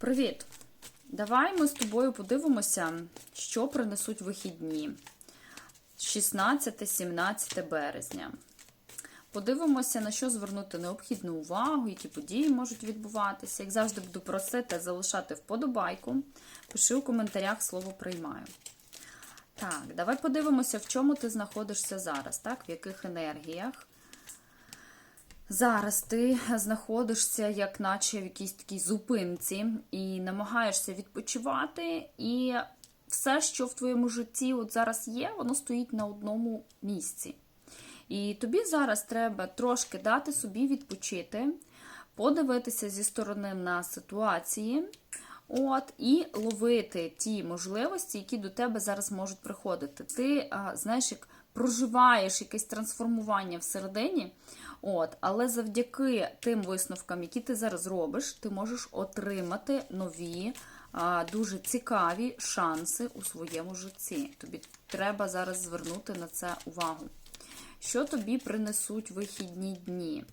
Привіт! Давай ми з тобою подивимося, що принесуть вихідні 16-17 березня. Подивимося, на що звернути необхідну увагу, які події можуть відбуватися. Як завжди, буду просити залишати вподобайку. Пиши у коментарях слово приймаю. Так, давай подивимося, в чому ти знаходишся зараз, так? В яких енергіях. Зараз ти знаходишся, як наче в якійсь такій зупинці, і намагаєшся відпочивати, і все, що в твоєму житті от зараз є, воно стоїть на одному місці. І тобі зараз треба трошки дати собі відпочити, подивитися зі сторони на ситуації, от, і ловити ті можливості, які до тебе зараз можуть приходити. Ти, знаєш, як проживаєш якесь трансформування всередині, от, але завдяки тим висновкам, які ти зараз робиш, ти можеш отримати нові, дуже цікаві шанси у своєму житті. Тобі треба зараз звернути на це увагу. Що тобі принесуть вихідні дні?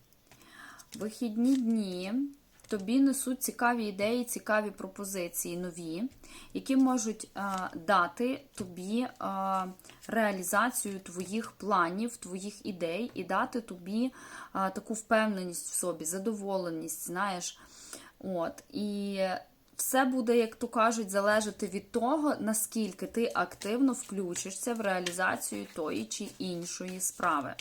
Вихідні дні тобі несуть цікаві ідеї, цікаві пропозиції нові, які можуть а, дати тобі а, реалізацію твоїх планів, твоїх ідей, і дати тобі а, таку впевненість в собі, задоволеність, знаєш. От, І все буде, як то кажуть, залежати від того, наскільки ти активно включишся в реалізацію тої чи іншої справи.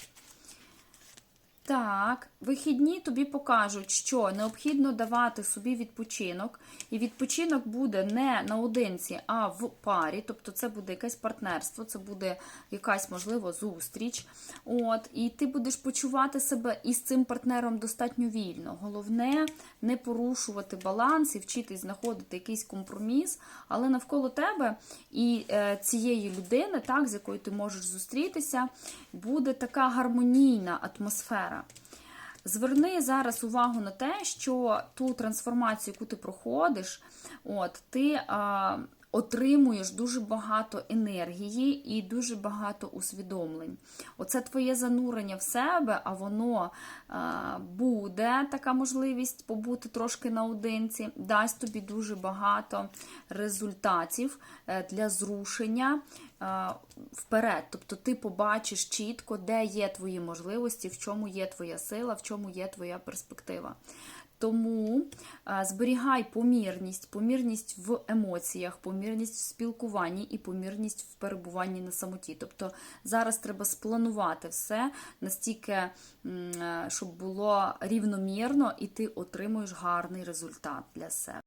Так, вихідні тобі покажуть, що необхідно давати собі відпочинок, і відпочинок буде не наодинці, а в парі. Тобто це буде якесь партнерство, це буде якась, можливо, зустріч. От, І ти будеш почувати себе із цим партнером достатньо вільно. Головне не порушувати баланс і вчитись знаходити якийсь компроміс, але навколо тебе і е, цієї людини, так, з якою ти можеш зустрітися, буде така гармонійна атмосфера. Зверни зараз увагу на те, що ту трансформацію, яку ти проходиш, от, ти а, отримуєш дуже багато енергії і дуже багато усвідомлень. Оце твоє занурення в себе, а воно а, буде така можливість побути трошки наодинці, дасть тобі дуже багато результатів е, для зрушення вперед. Тобто ти побачиш чітко, де є твої можливості, в чому є твоя сила, в чому є твоя перспектива. Тому зберігай помірність, помірність в емоціях, помірність в спілкуванні і помірність в перебуванні на самоті. Тобто зараз треба спланувати все настільки, щоб було рівномірно, і ти отримуєш гарний результат для себе.